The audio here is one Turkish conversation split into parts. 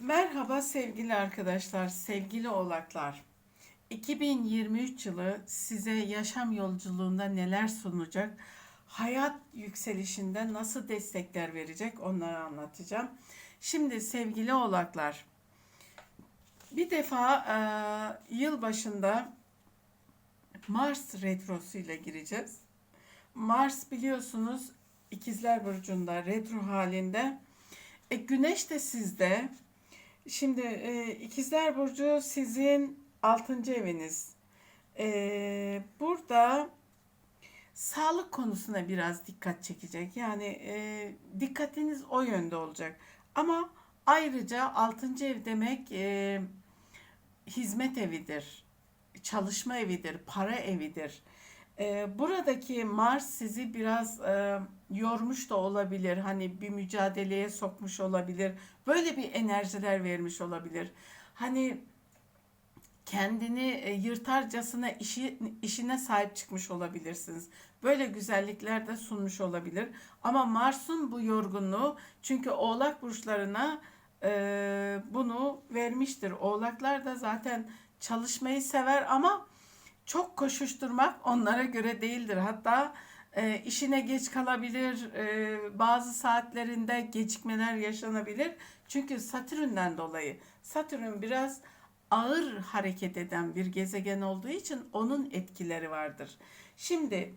Merhaba sevgili arkadaşlar, sevgili oğlaklar. 2023 yılı size yaşam yolculuğunda neler sunacak, hayat yükselişinde nasıl destekler verecek onları anlatacağım. Şimdi sevgili oğlaklar, bir defa e, yıl başında Mars retrosu ile gireceğiz. Mars biliyorsunuz İkizler Burcu'nda retro halinde. E, güneş de sizde. Şimdi e, İkizler Burcu sizin 6. eviniz. E, burada sağlık konusuna biraz dikkat çekecek. Yani e, dikkatiniz o yönde olacak. Ama ayrıca 6. ev demek e, hizmet evidir, çalışma evidir, para evidir. E, buradaki Mars sizi biraz e, yormuş da olabilir. Hani bir mücadeleye sokmuş olabilir. Böyle bir enerjiler vermiş olabilir. Hani kendini e, yırtarcasına işi, işine sahip çıkmış olabilirsiniz. Böyle güzellikler de sunmuş olabilir. Ama Mars'un bu yorgunluğu çünkü Oğlak burçlarına e, bunu vermiştir. Oğlaklar da zaten çalışmayı sever ama çok koşuşturmak onlara göre değildir. Hatta e, işine geç kalabilir, e, bazı saatlerinde gecikmeler yaşanabilir. Çünkü Satürn'den dolayı. Satürn biraz ağır hareket eden bir gezegen olduğu için onun etkileri vardır. Şimdi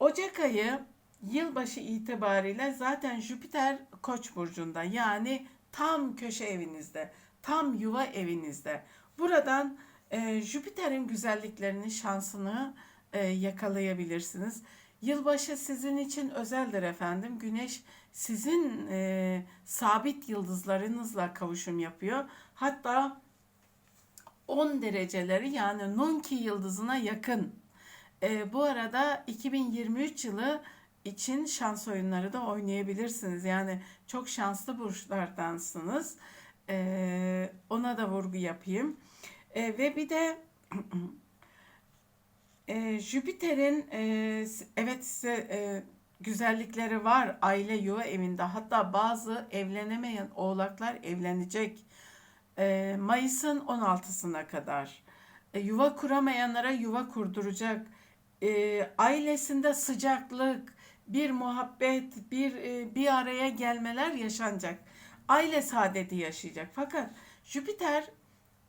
Ocak ayı yılbaşı itibariyle zaten Jüpiter Koç burcunda yani tam köşe evinizde, tam yuva evinizde. Buradan e, Jüpiter'in güzelliklerini, şansını e, yakalayabilirsiniz. Yılbaşı sizin için özeldir efendim. Güneş sizin e, sabit yıldızlarınızla kavuşum yapıyor. Hatta 10 dereceleri yani Nunki yıldızına yakın. E, bu arada 2023 yılı için şans oyunları da oynayabilirsiniz. Yani çok şanslı burçlardansınız. E, ona da vurgu yapayım. E, ve bir de e, Jüpiter'in e, evet size e, güzellikleri var aile yuva evinde. Hatta bazı evlenemeyen oğlaklar evlenecek. E, Mayıs'ın 16'sına kadar. E, yuva kuramayanlara yuva kurduracak. E, ailesinde sıcaklık, bir muhabbet, bir e, bir araya gelmeler yaşanacak. Aile saadeti yaşayacak. Fakat Jüpiter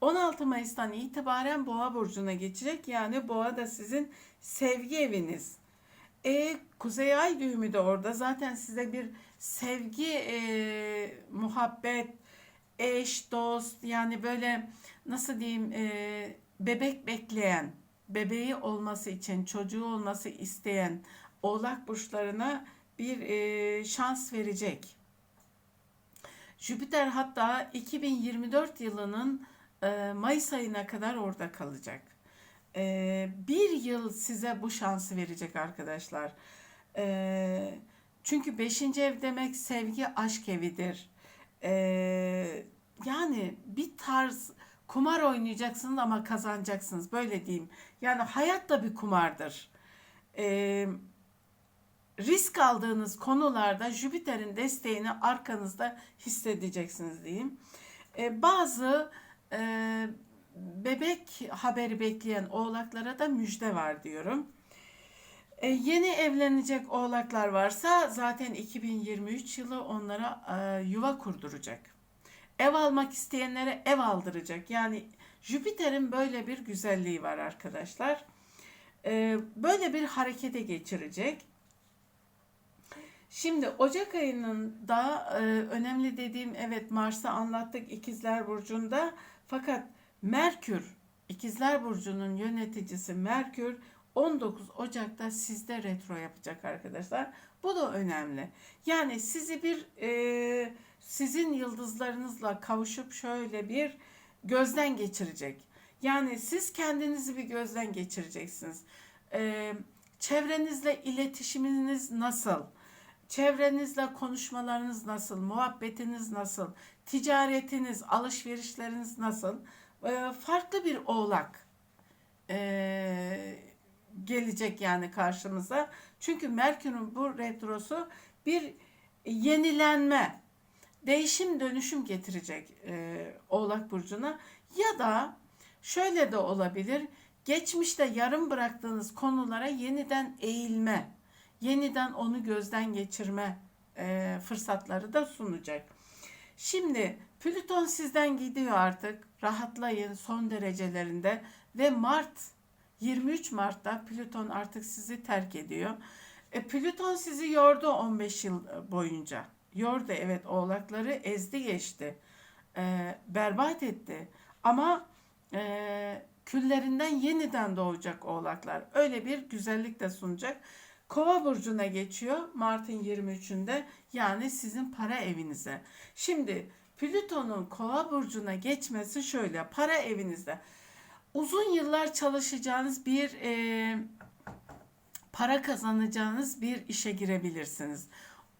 16 Mayıs'tan itibaren Boğa burcuna geçecek. Yani Boğa da sizin sevgi eviniz. E, Kuzey Ay düğümü de orada. Zaten size bir sevgi, e, muhabbet, eş, dost yani böyle nasıl diyeyim e, bebek bekleyen, bebeği olması için, çocuğu olması isteyen Oğlak burçlarına bir e, şans verecek. Jüpiter hatta 2024 yılının e, Mayıs ayına kadar orada kalacak. E, bir yıl size bu şansı verecek arkadaşlar. E, çünkü 5. ev demek sevgi aşk evidir. Yani bir tarz kumar oynayacaksınız ama kazanacaksınız böyle diyeyim. Yani hayat da bir kumardır. Risk aldığınız konularda Jüpiter'in desteğini arkanızda hissedeceksiniz diyeyim. Bazı e, bebek haberi bekleyen oğlaklara da müjde var diyorum. E, yeni evlenecek oğlaklar varsa zaten 2023 yılı onlara e, yuva kurduracak. Ev almak isteyenlere ev aldıracak. Yani Jüpiter'in böyle bir güzelliği var arkadaşlar. E, böyle bir harekete geçirecek. Şimdi Ocak ayının da e, önemli dediğim evet Mars'ı anlattık İkizler Burcu'nda fakat Merkür İkizler Burcu'nun yöneticisi Merkür 19 Ocak'ta sizde retro yapacak arkadaşlar. Bu da önemli. Yani sizi bir e, sizin yıldızlarınızla kavuşup şöyle bir gözden geçirecek. Yani siz kendinizi bir gözden geçireceksiniz. E, çevrenizle iletişiminiz nasıl? Çevrenizle konuşmalarınız nasıl? Muhabbetiniz nasıl? Ticaretiniz, alışverişleriniz nasıl? Ee, farklı bir oğlak ee, gelecek yani karşımıza. Çünkü Merkür'ün bu retrosu bir yenilenme, değişim dönüşüm getirecek e, Oğlak Burcu'na. Ya da şöyle de olabilir. Geçmişte yarım bıraktığınız konulara yeniden eğilme, yeniden onu gözden geçirme e, fırsatları da sunacak. Şimdi Plüton sizden gidiyor artık. Rahatlayın son derecelerinde ve Mart 23 Mart'ta Plüton artık sizi terk ediyor. E, Plüton sizi yordu 15 yıl boyunca. Yordu evet oğlakları ezdi geçti. E, berbat etti. Ama e, küllerinden yeniden doğacak oğlaklar. Öyle bir güzellik de sunacak. Kova burcuna geçiyor Mart'ın 23'ünde yani sizin para evinize. Şimdi Plüton'un Kova burcuna geçmesi şöyle para evinizde uzun yıllar çalışacağınız bir e, para kazanacağınız bir işe girebilirsiniz.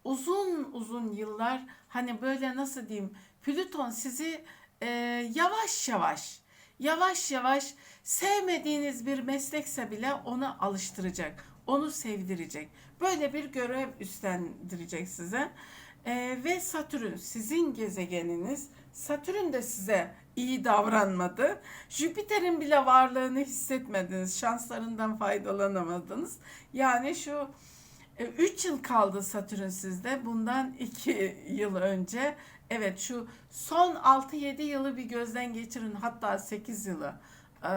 Uzun uzun yıllar hani böyle nasıl diyeyim Plüton sizi e, yavaş yavaş yavaş yavaş sevmediğiniz bir meslekse bile ona alıştıracak. Onu sevdirecek. Böyle bir görev üstlendirecek size. E, ve Satürn sizin gezegeniniz. Satürn de size iyi davranmadı. Jüpiter'in bile varlığını hissetmediniz. Şanslarından faydalanamadınız. Yani şu 3 yıl kaldı Satürn sizde. Bundan 2 yıl önce. Evet şu son 6-7 yılı bir gözden geçirin. Hatta 8 yılı. Ee,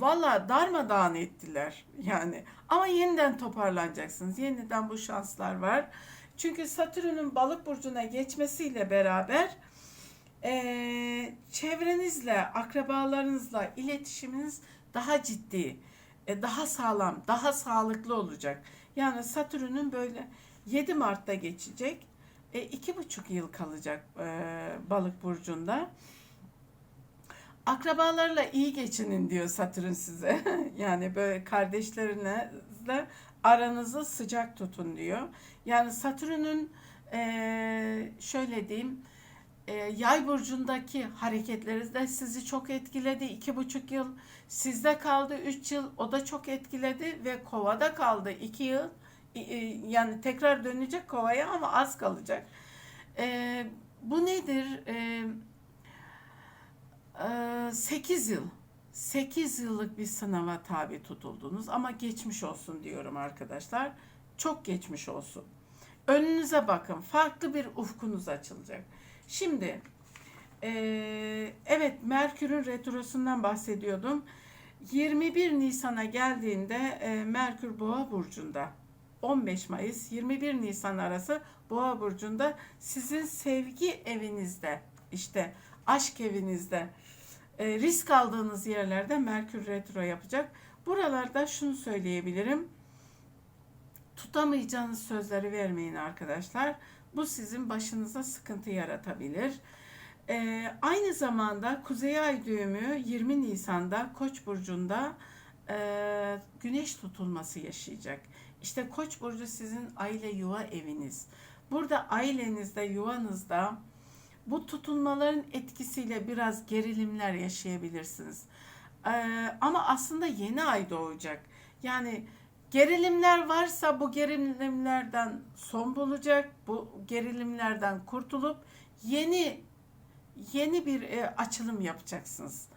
Valla darmadağın ettiler yani. Ama yeniden toparlanacaksınız. Yeniden bu şanslar var. Çünkü Satürn'ün balık burcuna geçmesiyle beraber e, çevrenizle, akrabalarınızla iletişiminiz daha ciddi, e, daha sağlam, daha sağlıklı olacak. Yani Satürn'ün böyle 7 Mart'ta geçecek. E, iki buçuk yıl kalacak e, balık burcunda. Akrabalarla iyi geçinin diyor Satürn size. yani böyle kardeşlerinizle aranızı sıcak tutun diyor. Yani Satürn'ün e, şöyle diyeyim e, yay burcundaki hareketleri de sizi çok etkiledi. iki buçuk yıl sizde kaldı. Üç yıl o da çok etkiledi ve kovada kaldı. iki yıl yani tekrar dönecek kovaya ama az kalacak. E, bu nedir? E, e, 8 yıl. 8 yıllık bir sınava tabi tutuldunuz ama geçmiş olsun diyorum arkadaşlar. Çok geçmiş olsun. Önünüze bakın. Farklı bir ufkunuz açılacak. Şimdi evet Merkür'ün retrosundan bahsediyordum. 21 Nisan'a geldiğinde Merkür Boğa burcunda 15 Mayıs 21 Nisan arası Boğa burcunda sizin sevgi evinizde işte aşk evinizde e, risk aldığınız yerlerde Merkür retro yapacak. Buralarda şunu söyleyebilirim. Tutamayacağınız sözleri vermeyin arkadaşlar. Bu sizin başınıza sıkıntı yaratabilir. Ee, aynı zamanda Kuzey Ay düğümü 20 Nisan'da Koç burcunda e, Güneş tutulması yaşayacak. İşte Koç burcu sizin aile yuva eviniz. Burada ailenizde, yuvanızda bu tutulmaların etkisiyle biraz gerilimler yaşayabilirsiniz. Ee, ama aslında yeni ay doğacak. Yani Gerilimler varsa bu gerilimlerden son bulacak. Bu gerilimlerden kurtulup yeni yeni bir e, açılım yapacaksınız.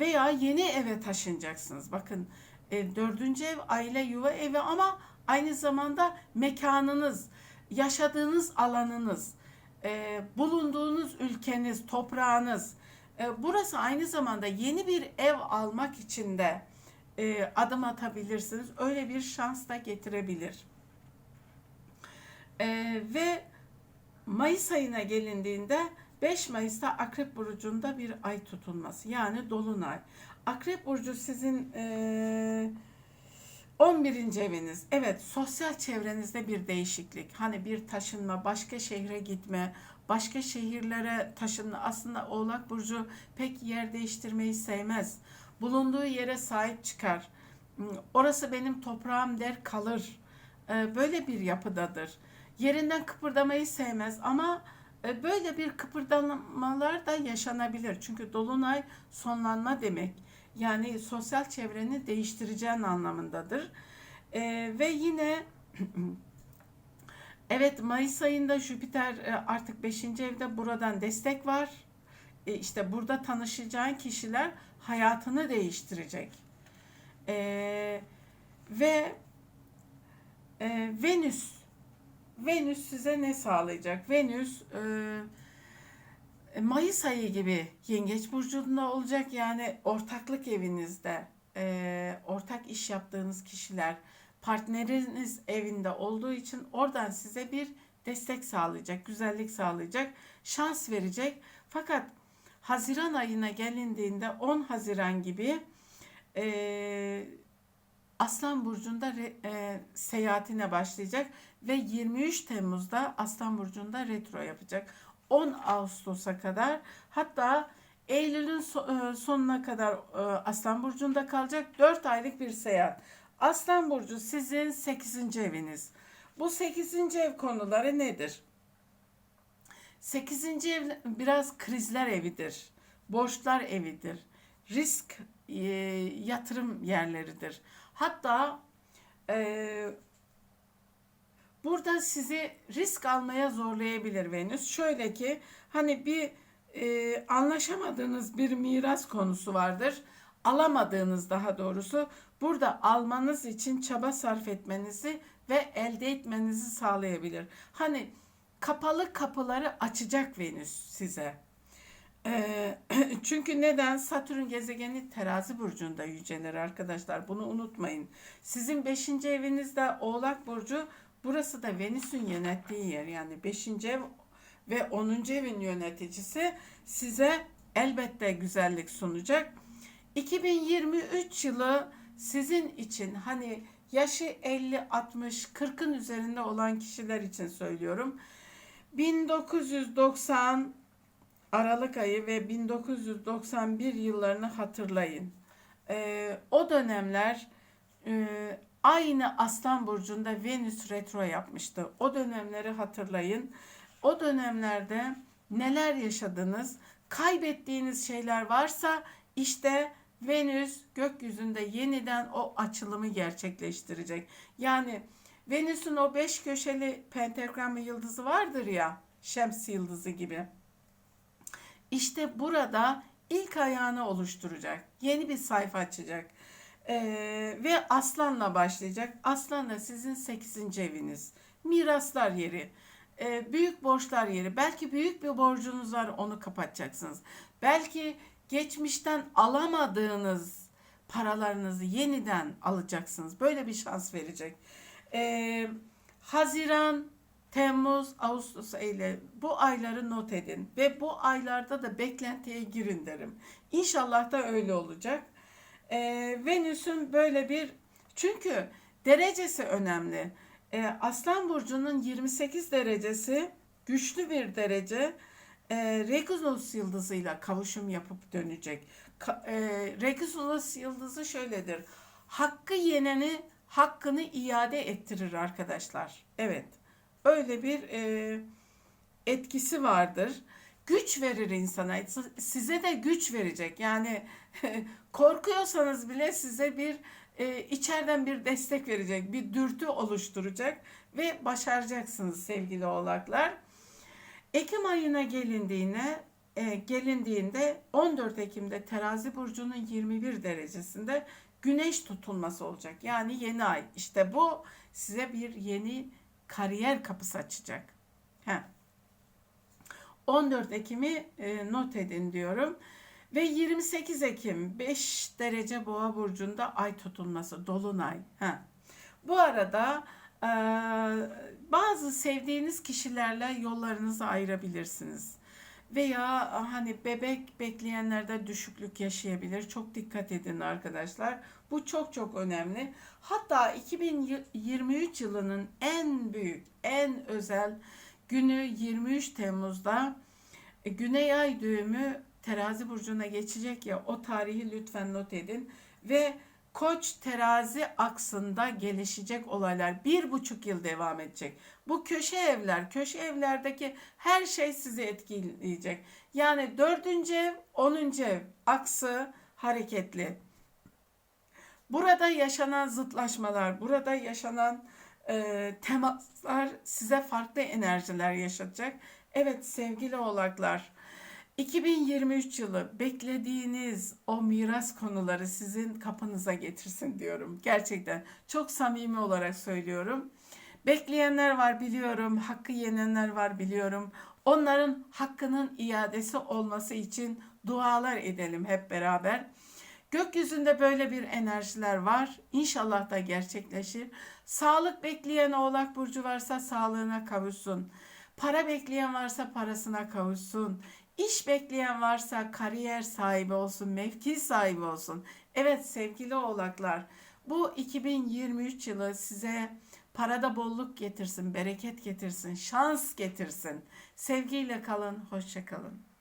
Veya yeni eve taşınacaksınız. Bakın e, dördüncü ev aile yuva evi ama aynı zamanda mekanınız, yaşadığınız alanınız, e, bulunduğunuz ülkeniz, toprağınız. E, burası aynı zamanda yeni bir ev almak için de e, adım atabilirsiniz. Öyle bir şans da getirebilir. E, ve Mayıs ayına gelindiğinde 5 Mayıs'ta Akrep Burcu'nda bir ay tutulması yani Dolunay. Akrep Burcu sizin e, 11. eviniz. Evet sosyal çevrenizde bir değişiklik. Hani bir taşınma, başka şehre gitme, başka şehirlere taşınma. Aslında Oğlak Burcu pek yer değiştirmeyi sevmez bulunduğu yere sahip çıkar. Hmm, orası benim toprağım der kalır. Ee, böyle bir yapıdadır. Yerinden kıpırdamayı sevmez ama e, böyle bir kıpırdamalar da yaşanabilir. Çünkü dolunay sonlanma demek. Yani sosyal çevreni değiştireceğin anlamındadır. Ee, ve yine Evet Mayıs ayında Jüpiter e, artık 5. evde buradan destek var. E, işte burada tanışacağın kişiler hayatını değiştirecek. E, ve e, Venüs Venüs size ne sağlayacak? Venüs e, Mayıs ayı gibi Yengeç burcunda olacak yani ortaklık evinizde e, ortak iş yaptığınız kişiler partneriniz evinde olduğu için oradan size bir destek sağlayacak, güzellik sağlayacak, şans verecek. Fakat Haziran ayına gelindiğinde 10 Haziran gibi e, Aslan Burcu'nda e, seyahatine başlayacak ve 23 Temmuz'da Aslan Burcu'nda retro yapacak. 10 Ağustos'a kadar hatta Eylül'ün e, sonuna kadar e, Aslan Burcu'nda kalacak 4 aylık bir seyahat. Aslan Burcu sizin 8. eviniz. Bu 8. ev konuları nedir? 8. ev biraz krizler evidir. Borçlar evidir. Risk e, yatırım yerleridir. Hatta e, burada sizi risk almaya zorlayabilir Venüs. Şöyle ki hani bir e, anlaşamadığınız bir miras konusu vardır. Alamadığınız daha doğrusu burada almanız için çaba sarf etmenizi ve elde etmenizi sağlayabilir. Hani kapalı kapıları açacak Venüs size. E, çünkü neden? Satürn gezegeni terazi burcunda yücelir arkadaşlar. Bunu unutmayın. Sizin 5. evinizde Oğlak Burcu. Burası da Venüs'ün yönettiği yer. Yani 5. ev ve 10. evin yöneticisi size elbette güzellik sunacak. 2023 yılı sizin için hani yaşı 50, 60, 40'ın üzerinde olan kişiler için söylüyorum. 1990 Aralık ayı ve 1991 yıllarını hatırlayın. Ee, o dönemler e, aynı Aslan Burcu'nda Venüs retro yapmıştı. O dönemleri hatırlayın. O dönemlerde neler yaşadınız? Kaybettiğiniz şeyler varsa işte Venüs gökyüzünde yeniden o açılımı gerçekleştirecek. Yani Venüs'ün o beş köşeli pentagram yıldızı vardır ya, Şems yıldızı gibi. İşte burada ilk ayağını oluşturacak. Yeni bir sayfa açacak. Ee, ve aslanla başlayacak. Aslan da sizin 8. eviniz. Miraslar yeri. Ee, büyük borçlar yeri. Belki büyük bir borcunuz var onu kapatacaksınız. Belki geçmişten alamadığınız paralarınızı yeniden alacaksınız. Böyle bir şans verecek. Ee, Haziran, Temmuz, Ağustos, Eylül bu ayları not edin ve bu aylarda da beklentiye girin derim. İnşallah da öyle olacak. Ee, Venüs'ün böyle bir çünkü derecesi önemli. Ee, Aslan Burcu'nun 28 derecesi güçlü bir derece e, Regulus yıldızıyla kavuşum yapıp dönecek. Ka, e, Regulus yıldızı şöyledir. Hakkı yeneni hakkını iade ettirir arkadaşlar. Evet. Öyle bir e, etkisi vardır. Güç verir insana. Size de güç verecek. Yani korkuyorsanız bile size bir e, içeriden bir destek verecek, bir dürtü oluşturacak ve başaracaksınız sevgili oğlaklar. Ekim ayına gelindiğine e, gelindiğinde 14 Ekim'de Terazi burcunun 21 derecesinde Güneş tutulması olacak. Yani yeni ay. İşte bu size bir yeni kariyer kapısı açacak. Heh. 14 Ekim'i e, not edin diyorum. Ve 28 Ekim 5 derece boğa burcunda ay tutulması, dolunay. Heh. Bu arada e, bazı sevdiğiniz kişilerle yollarınızı ayırabilirsiniz. Veya hani bebek bekleyenlerde düşüklük yaşayabilir. Çok dikkat edin arkadaşlar. Bu çok çok önemli. Hatta 2023 yılının en büyük, en özel günü 23 Temmuz'da e, Güney Ay düğümü terazi burcuna geçecek ya o tarihi lütfen not edin. Ve Koç terazi aksında gelişecek olaylar bir buçuk yıl devam edecek. Bu köşe evler, köşe evlerdeki her şey sizi etkileyecek. Yani dördüncü ev, onuncu ev aksı hareketli. Burada yaşanan zıtlaşmalar, burada yaşanan e, temaslar size farklı enerjiler yaşatacak. Evet sevgili oğlaklar 2023 yılı beklediğiniz o miras konuları sizin kapınıza getirsin diyorum. Gerçekten çok samimi olarak söylüyorum. Bekleyenler var biliyorum, hakkı yenenler var biliyorum. Onların hakkının iadesi olması için dualar edelim hep beraber. Gökyüzünde böyle bir enerjiler var. İnşallah da gerçekleşir. Sağlık bekleyen Oğlak Burcu varsa sağlığına kavuşsun. Para bekleyen varsa parasına kavuşsun. İş bekleyen varsa kariyer sahibi olsun, mevki sahibi olsun. Evet sevgili oğlaklar, bu 2023 yılı size parada bolluk getirsin, bereket getirsin, şans getirsin. Sevgiyle kalın, hoşça kalın.